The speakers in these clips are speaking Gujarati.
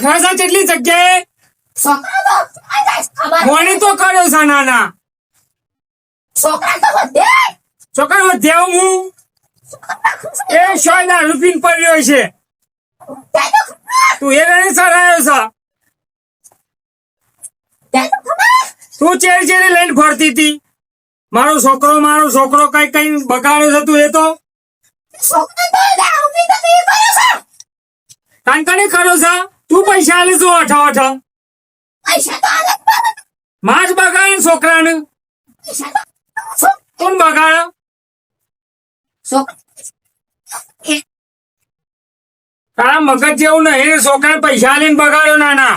છે કેટલી જગ્યાએ છોકરા તો કર્યો છે નાના. છોકરા છોકરા હું. એ સો દારૂ પીને પડ્યો છે. તો એ ગણે સરાયો છે. તો ચેરી ચેરી લઈને ફરતી હતી. મારો છોકરો મારો છોકરો કઈ કઈ બગાડ્યો છે તું એ તો. કાંકણી ખરો છે? તું પૈસા આલે તું અઠા અઠા પૈસા તો આલે માસ બગાડે છોકરાને. કોણ બગાડે? તારા મગજ જેવું નહીં છોકરા પૈસા લઈને બગાડ્યો નાના.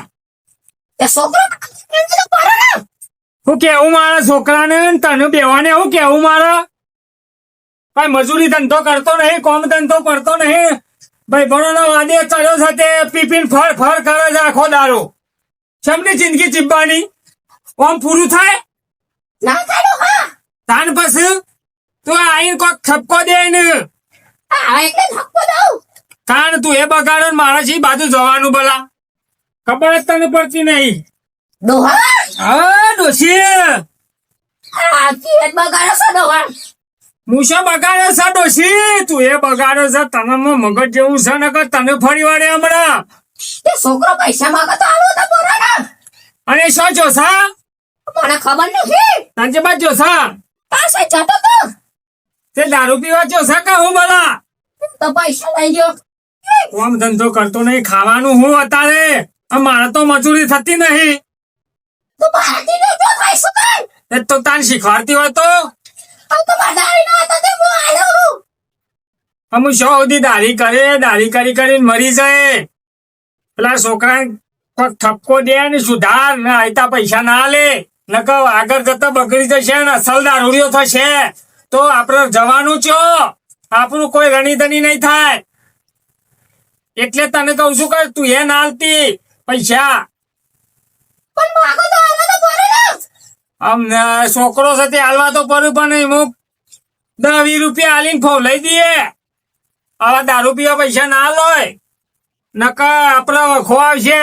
હું કેવું મારા છોકરાને તને બેવાને હું કેવું મારા? કઈ મજૂરી ધંધો કરતો નહીં કોમ ધંધો કરતો નહીં. ભાઈ ભણોનો વાદે ચડ્યો છે તે પીપીન ફર ફર કરે છે આખો દારો. શેમની જિંદગી ચીબવાની? ઓમ પૂરું થાય? ના કાઢો હા. તાન પછી તું આઈને કોક ઠપકો દે ને. આ એટલે ધક્કો દઉં. તાન તું એ બગાડો ને મારા સી બાજુ જવાનું ભલા. ખબર જ તને પડતી નહીં. ડોહા? હા ડોશી. આ કી બગાડો છે ડોહા. મૂછો બગાડે છે ડોશી? તું એ બગાડ્યો છે તને મગજ જેવું છે ને તને ફરી વળે હમણાં. તે છોકરો પૈસા માંગે તો આવો તો ને. અને શું જોસા મને ખબર નથી. તાંજે બાદ જોસા પાસે જતો તો. તે દારૂ પીવા જોસા કે હું બોલા તો પૈસા લઈ ગયો. કોમ ધંધો કરતો નહીં ખાવાનું હું અત્યારે? મારે તો મજૂરી થતી નહીં. તો તાન શીખવાડતી હોય તો. આ તો બધારી નો હતો તે હું આલું અમુ શો સુધી દાઢી કરે દાઢી કરી કરીને મરી જાય. પેલા છોકરા કોઈ ઠપકો દે ને સુધાર, ને આયતા પૈસા ના લે. નકર આગળ જતા બગડી જશે ને અસલ દારૂડિયો થશે. તો આપણે જવાનું છો. આપણું કોઈ ગણીધણી નહીં થાય. એટલે તને કહું છું કે તું એ ના આલતી પૈસા. પણ માગો તો આલો તો પડે ને આમ છોકરો સાથે હાલવા તો પડ્યું પણ હું દસ વીસ રૂપિયા હાલીને ફોવ લઈ દઈએ. આવા દારૂ પીવા પૈસા ના લોય. નકર આપડે વખો આવશે.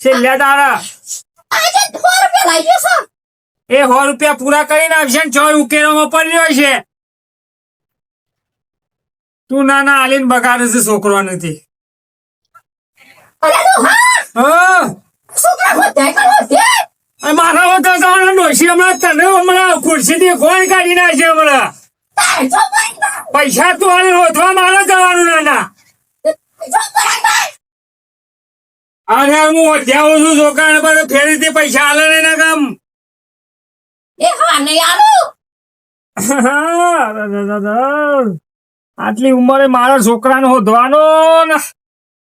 છેલ્લા છે એ સો રૂપિયા પૂરા કરીને આવશે ને છ ઉકેલોમાં પડ્યો છે તું ના ના હાલીને બગાડે છે છોકરો નથી. હા? હા. છોકરા મારા વખત જવાનો ડોશી હમણાં તને હમણાં ખુરશી થી ખોણ કાઢી નાખશે હમણાં. તાર પૈસા તું હાલે હોધવા મારે જવાનું નાના. અરે હું અધ્યાવું છું છોકરા બધે ફેરીથી પૈસા હાલે ને ના કામ. દાદા. આટલી ઉંમરે મારા છોકરાને હોધવાનો ને.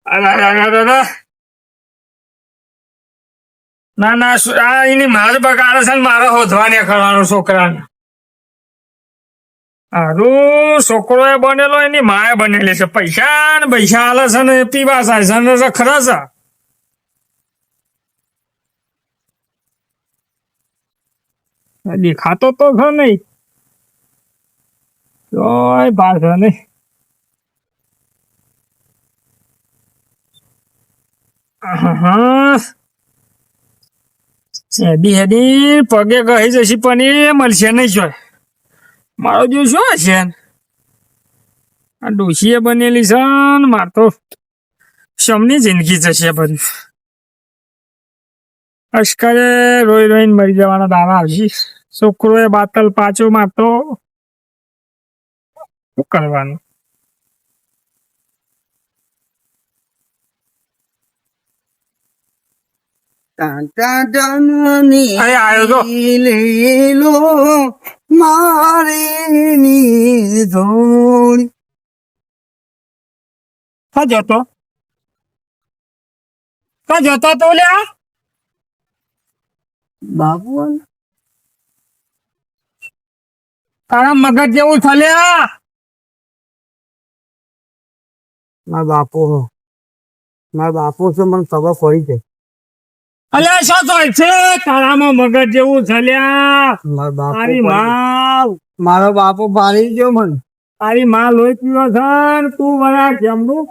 અરે. ના ના આ એની માર બગાડે છે મારે હોધવાને કરવાનો છોકરાને. છોકરો એ બનેલો, એની માએ બનેલી છે. પૈસા ને પૈસા હાલે છે ને, પીવા થાય છે ને ખરા છે. દેખાતો તો છે નહીં. જોય નહીં નહીં. આહાહા. હેડી હેડી પગે કહી જશે પણ એ મળશે નહીં જોય મારો જો શું હશે? આ ડોશીએ બનેલી છે ને માર તો શમની જિંદગી જશે બધું. અશ્કરે રોઈ રોઈને મરી જવાના દાવા આવશે. છોકરોએ બાતલ પાછો મારતો. શું કરવાનું? લીલો મારી ની કા જતો. કા જતો તો લ્યા. બાબુ તારા મગજ જેવું થલ્યા મારા બાપુ. મારા બાપુ છે મને ખબર પડી જાય અલ્યા શું થાય છે? તારામાં મગજ જેવું બાપુ તારી પડી- મારો બાપુ પાડી ગયો મને. તારી માં લોહી પીવો છે તું બના કેમનું?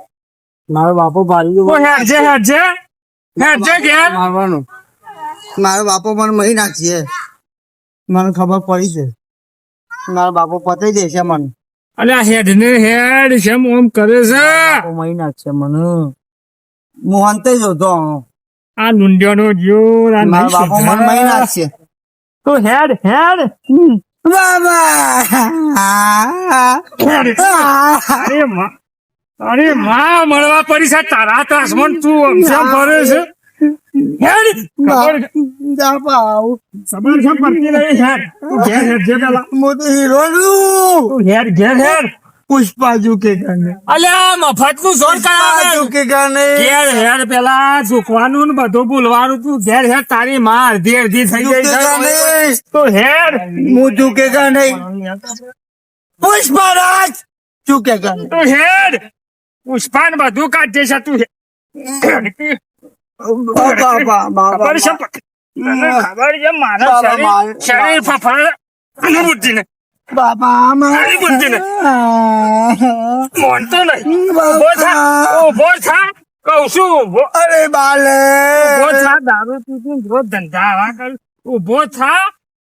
મારો બાપુ પાડી ગયો. તું હેડ છે હેડ છે હેડ છે ઘેર મારવાનું. મારો બાપો મને મહી નાખીએ. મને ખબર પડી છે. મારો બાપો પતાઈ દેશે મને. અલે હેડ ને હેડ. છે ઓમ કરે છે? મહી નાખશે મને. હું અંતે જ હતો આ લુંડિયાનો જોર આ મારો બાપો મને મહી નાખશે. તો હેડ હેડ. બાબા. અરે માં અરે માં મળવા પડી છે તારા ત્રાસમાં તું અમથામ ફરે છે? હેડ. ખબર છે? હેડ. તું ઘેર હેડ જે પેલા. હું તો હીરો છું. તું હેડ ઘેર હેડ. પુષ્પા ઝુકે ગાને અલ્યા મફતનું જોર કરાવે ઝુકે ગાને? ઘેર હેડ પેલા ઝૂકવાનું ને બધું ભૂલવાનું તું. ઘેર હેડ તારી માં અડધી અડધી થઈ ઝુકે ગઈ. છે ગાને? તો હેડ હું ઝુકેગા નહીં પુષ્પરાજ! ઝુકેગા નહીં તું હેડ પુષ્પાન બધું કાઢે છે તું. હેડ. બાબા બાબા ખબર છે? પક- તને ખબર છે? મારા બાબા, શરીર મારે- શરીર ફફડે અને બુદ્ધિ ને. બાબા તારી બુદ્ધિ ને મોનતો નહીં ઊભો થા બાબા ઊભો થા કહું છું ઊભો અરે બાલે ઊભો થા દારૂ પીધું રોજ ધંધા આવા કર ઊભો થા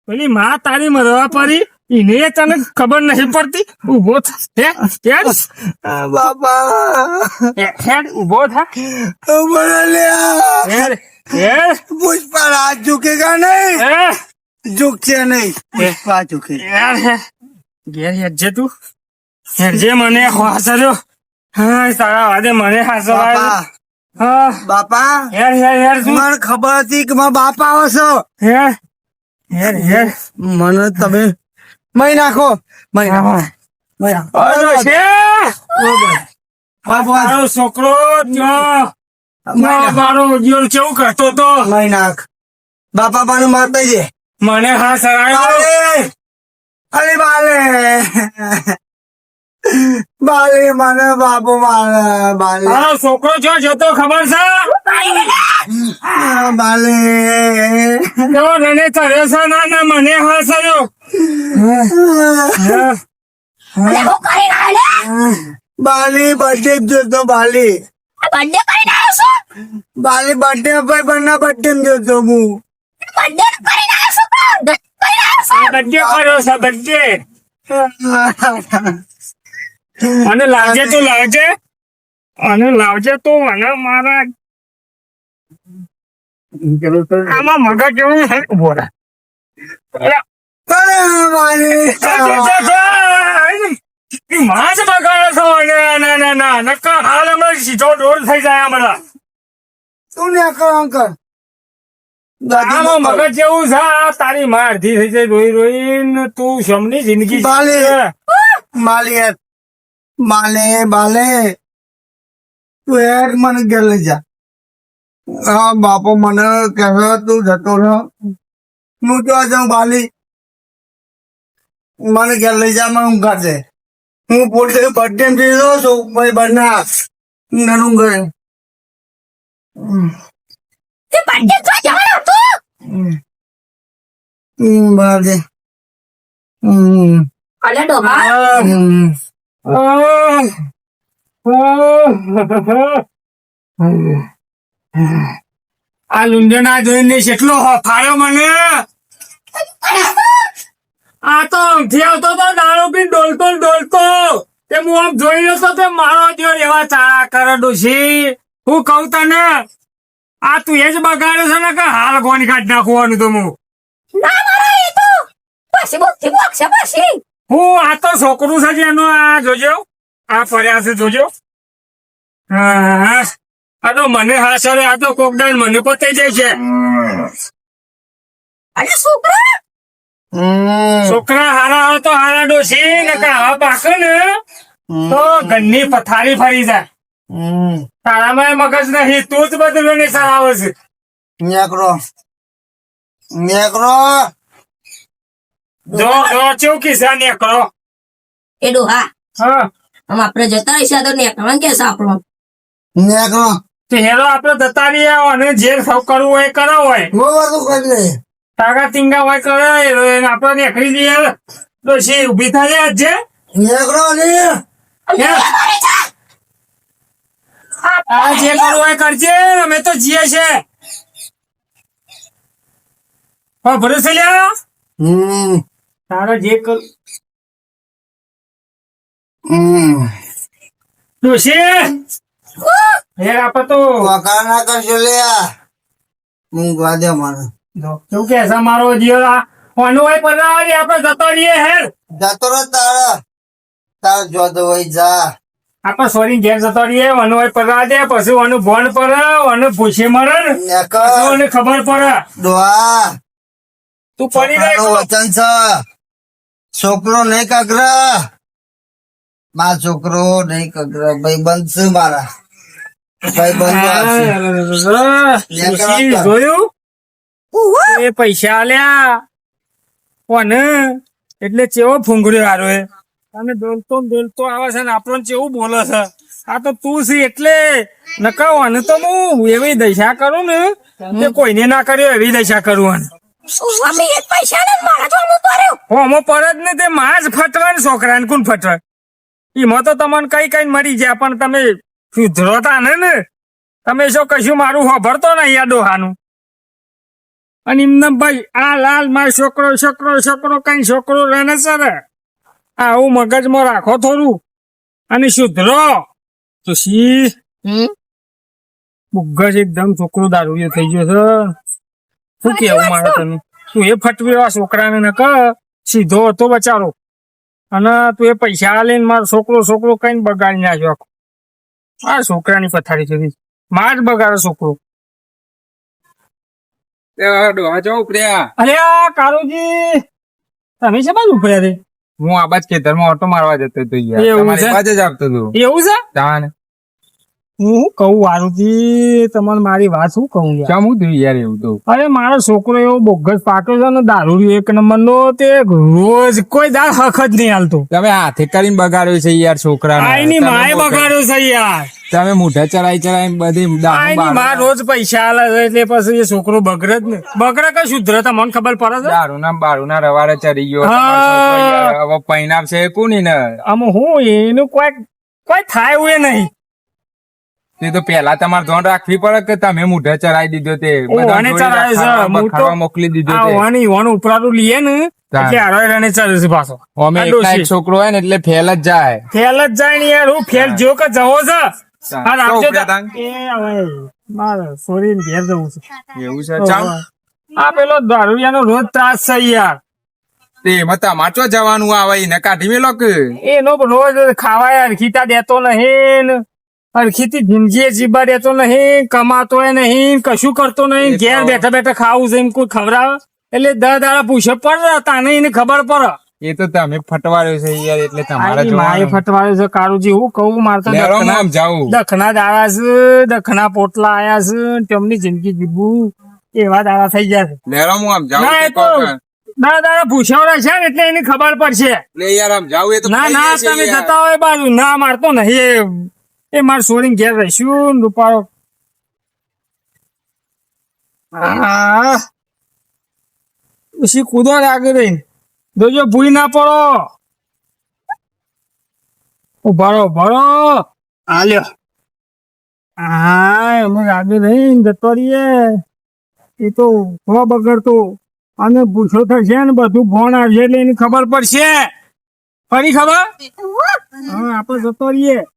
પેલી માં તારી મરવા પડી એને તને ખબર નહીં પડતી ઊભો થા હે હેડ બાબા હે- હેડ ઊભો થા મને લ્યા હેડ હેડ પુષ્પરાજ ઝુકેગા નહીં હે ઝુકશે નહીં પુષ્પા ઝુકે યાર હે ઘેર હેડ જે તું. હેડ મને હાસર્યો હા તારા વાદે મને હાસવાય. બાપા. હેર હેર હેર મને ખબર હતી કે મારા બાપા આવો છો હેર હેર. હેર મને તમે મહી નાખો. મહી નાખો. છે? છોકરો મારો જીવન કેવું કરતો તો? મહી નાખ. બાપા પાનું માર દઈ દે. મને હા સરાયો અરે બાલે. બાલે મને બાપુ મારે બાલે. છોકરો છો જતો ખબર છે? બાલે. કેવો મને તર્યો છે ના ના મને હા સર્યો હા. અરે હું કરીને આવ્યો લે બાલી બર્થડે જોતો બાલી. બર્થડે કરીને આવ્યો છો? બાલી બર્થડે ભાઈ બંને બર્થડે જોતો હું. બર્થડે કરીને આવ્યો છું કરીને આવ્યો છું બધે. અને લાવજે તો લાવજે. અને લાવજે તો અને મારા. આમાં મગજ જેવું છે બાલી માસ બગાડે છો ના ના ના નક્કા હાલ હમણાં સીધો ડોર થઈ જાય હમણાં તું ને કર અંકલ આમાં મગજ જેવું છે. તારી માં અડધી થઈ જાય રોઈ રોઈને તું શમની જિંદગી બાલે. છે. માલી માલે બાલે. તું એક મને ઘેર લઈ જા. હા બાપો મને કહેતો તું જતો રહો. હું તો જાઉં બાલી. મને ઘેર લઈ જા મને ઊંઘા દે હું પોતે બર્થડે જઈ રહ્યો છું ભાઈ બના નાનું ઘરે. તે બર્થડે તો Olha a. આહ. આ લુંડના જોઈને કેટલો ફાયો મને આ તો ઊંઘી આવતો તો દારૂ પી ડોલતો ડોલતો તે હું આમ જોઈ રહ્યો તો તે મારો જો એવા ચાળા કરે ડોશી હું કહું તને આ તું એ જ બગાડે છે ને કે હાલ ગોની કાઢ નાખવાનું તો હું ના મારા એ તો. પછી બુદ્ધિ બોકશે પછી. હું આ તો છોકરું છે જેનો એનું આ જોજો આ ફર્યા છે જોજો હા. આ તો મને હા સર આ તો કોક દાડ મને પતાઈ જાય છે. અરે છોકરા. છોકરા હારા હોય તો હારા ડોસી ને કે હા પાકે ને તો ઘરની પથારી ફરી જાય. તારામાં મગજ નહીં તું જ બધું ને સરાવે છે. નેકરો. નેકરો. જો જો ચૌકી છે નેકરો? એ ડોહા. હા. આમ આપણે જતા રહીશું તો નેકરો કે છે આપણો. નેકરો. તો હેરો આપણે જતા રહીએ અને જે સૌ કરવું હોય એ કરો હોય. બહુ બધું કરી લે. તાગા તિંગા હોય કરે એને આપણે નેકરી દઈએ તો ડોસી ઊભી થાય છે નેકરો ને આ જે કરવું એ કરજે અમે તો જીએ છે હા ભરોસે લ્યા હમ. તારે જે કર હમ. ડોશી? હેર આપે તો. વખાણ ના કરશો લે આ. ઊંઘવા દે મને શું કે મારો જીવ કોનું હોય પધારે આપણે જતો રહીએ હેર. જતો રહો તારા. તારો જોતો હોય જા. આપણે સોરી ઘેર જતો રહીએ અનુ હોય પધારે દે પછી અનુ ભણ પડે અનુ ભૂસી મરે ને ખબર પડે. દોહા. તું પડી જાય વચન છે. છોકરો નહીં કગરા. મા છોકરો નહીં કગરા. ભાઈ બંધ છે મારા. ભાઈ બંધ જોયું? એ પૈસા આલ્યા. કોને એટલે ચેવો ફૂંગડ્યો હારો એ. અને ડોલતો ને ડોલતો આવે છે ને આપણને કેવું બોલે છે? આ તો તું છે એટલે નકાવ અને તો હું એવી દશા કરું ને તે કોઈને ના કર્યો એવી દશા કરું ને તો હોમો ને તે માં જ ફટવા ને કોણ ફટવા એમાં તો તમને કઈ કઈ મરી જાય પણ તમે સુધરોતા ને ને તમે શું કશું મારું હોભરતો નહીં આ ડોહાનું? અને એમને ભાઈ આ લાલ માર છોકરો છોકરો છોકરો કઈ છોકરો રહે સર? આવું મગજમાં રાખો થોડું. અને સુધરો તો સી બુગ્ગજ એકદમ છોકરો દારૂ થઈ ગયો છે. શું કેવું મારે તને? તું એ ફટવી આ છોકરાને ન કર. સીધો હતો બચારો. અને તું એ પૈસા લઈને મારો છોકરો છોકરો કઈ બગાડી નાખ્યો આખો. આ છોકરાની પથારી થઈ માર બગાડો છોકરો. અરે આ કારુજી તમે છે બાજુ ઉપડ્યા રે હું આ બાજ ખેતરમાં ઓટો મારવા જતો હતો યાર. તમારી? જ આપતો હતો. એવું છે? તાન હું કહું વારુજી? તમને મારી વાત શું કહું યાર? હું થયું યાર એવું તો? અરે મારો છોકરો એવો બોગસ પાક્યો છે ને દારૂ એક નંબર નો તે રોજ કોઈ દાળ હક જ નહીં હાલતો. તમે હાથે કરીને બગાડ્યો છે યાર છોકરા આઈની માએ બગાડ્યો છે યાર. તમે મોઢા ચડાઈ ચડાઈ બધી માં રોજ પૈસા આલે એટલે પછી એ છોકરો બગડે જ ને બગડે કઈ શુદ્ર તમને ખબર પડે છે? દારૂના બારૂના રવારે ચડી ગયો હા. તમારો છોકરો યાર. હવે પૈનાપ છે કોની ને આમ હું એનું કોઈ કોઈ થાય એવું નહીં. તે તો પેલા તમારે ધોન રાખવી પડે કે તમે મુઢે ચરાઈ દીધો તે. બધા ઓને જોડે છે. ખાવા હું તો- બખાડવા મોકલી દીધો તે. વાની ઓન ઉપરાતું લીએ ને. એટલે આરોય રને ચાલે છે પાછો. અમે. એક છોકરો હોય ને એટલે ફેલ જ જાય. ફેલ જ જાય ને યાર હું ફેલ જો કે જવો છે. રોજ ત્રાસ છે યાર. તે એમાં તમારે જવાનું આવે એને કાઢી મેલો કે એનો રોજ ખાવાય અરખીતા દેતો નહીં અરખીતી જિંદગી જીબા દેતો નહીં કમાતો નહીં કશું કરતો નહીં ઘેર બેઠા બેઠા ખાવું છે એમ કોઈ ખવડાવે? એટલે દર દાડા પૂછે પડે તાને એને ખબર પડે. એ તો તમે ફટવાડ્યો છે યાર એટલે તમારે મારે ફટવાડ્યો છે કારુજી હું કહું મારે તો દખના દાડા છે દખના પોટલા આયા છે તેમની જિંદગી જીવવું. એવા દાડા થઈ ગયા છે. લેરો હું આમ જાઉં ના તો ભૂસાવડા છે ને એટલે એની ખબર પડશે. એટલે યાર આમ જાઉં એ તો ના ના તમે જતા હોય બાજુ. ના મારતો નહીં એ એ માર સોરીને ઘેર રહીશું રૂપાળો. હા પછી કૂદો લાગે રહીને. જોજો ભૂઈ ના પડો. ઉભારો ભરો હાલ્યો. હા અમે લાગે રહીને જતો રહીએ. એ તો ઊભો બગડતો. અને ભૂસો થશે ને બધું ફોન આવશે એટલે એની ખબર પડશે. ફરી ખબર? હા આપણે જતો રહીએ.